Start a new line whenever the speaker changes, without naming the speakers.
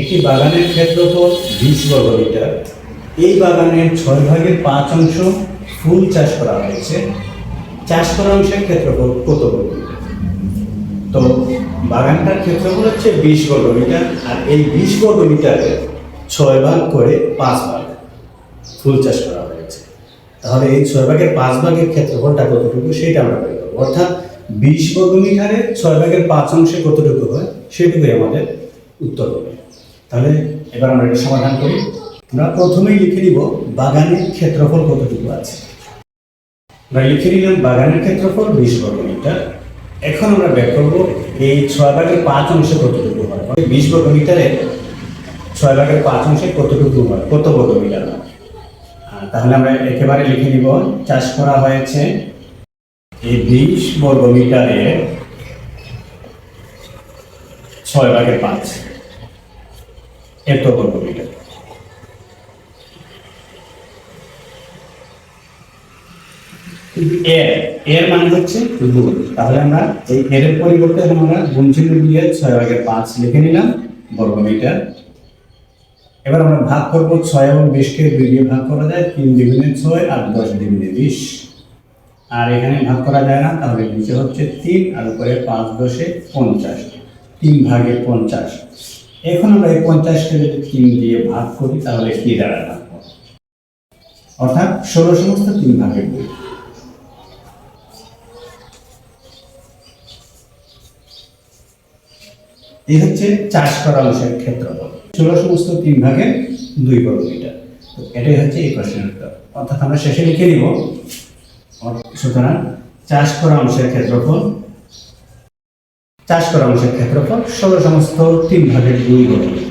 একটি বাগানের ক্ষেত্রফল বিশ বর্গ মিটার এই বাগানের ছয় ভাগের পাঁচ অংশ ফুল চাষ করা হয়েছে। চাষ করা অংশের ক্ষেত্রফল কত বর্গ তো বাগানটার ক্ষেত্রফল হচ্ছে বিশ বর্গ মিটার আর এই বিশ বর্গ মিটারে ছয় ভাগ করে পাঁচ ভাগ ফুল চাষ করা হয়েছে। তাহলে এই ছয় ভাগের পাঁচ ভাগের ক্ষেত্রফলটা কতটুকু সেটা আমরা বের করব। অর্থাৎ বিশ বর্গ মিটারে ছয় ভাগের পাঁচ অংশে কতটুকু হয় সেটুকুই আমাদের উত্তর হবে। তাহলে এবার আমরা এটা সমাধান করি। আমরা প্রথমেই লিখে দিব বাগানের ক্ষেত্রফল কতটুকু আছে? আমরা লিখে নিলাম, বাগানের ক্ষেত্রফল বিশ বর্গ মিটার এখন আমরা বের করব, এই ছয় ভাগের পাঁচ অংশে কতটুকু হয়? বিশ বর্গ মিটারে ছয় ভাগের পাঁচ অংশে কতটুকু হয়? কত বর্গ মিটার তাহলে আমরা একেবারে লিখে নিব, চাষ করা হয়েছে এই বিশ বর্গ মিটারে ছয় ভাগের পাঁচ। বর্গ মিটার কিন্তু এর এর মানে হচ্ছে গুণ তাহলে আমরা এই এর এর পরিবর্তে আমরা গুণ চিহ্ন দিয়ে ছয় ভাগের পাঁচ লিখে নিলাম বর্গ মিটার। এবার আমরা ভাগ করব ছয় এবং বিশকে দুই দিয়ে ভাগ করা যায় তিন দ্বিগুণে ছয় আর দশ দ্বিগুণে বিশ। আর এখানে ভাগ করা যায় না তাহলে নিচে হচ্ছে তিন আর উপরে পাঁচ দশে পঞ্চাশ। তিন ভাগে পঞ্চাশ। এখন আমরা এই পঞ্চাশকে যদি তিন দিয়ে ভাগ করি, তাহলে কি ভাগ করব? অর্থাৎ ষোলো সমস্ত তিন ভাগের দুই। এই হচ্ছে চাষ করা অংশের ক্ষেত্রফল। ষোলো সমস্ত তিন ভাগের দুই বর্গ মিটার তো এটাই হচ্ছে এই প্রশ্নের উত্তর। অর্থাৎ আমরা শেষে লিখে নিব। সুতরাং চাষ করা অংশের ক্ষেত্রফল চাষ করা অংশের ক্ষেত্রফল ষোলো সমস্ত তিন ভাগের দুই মিটার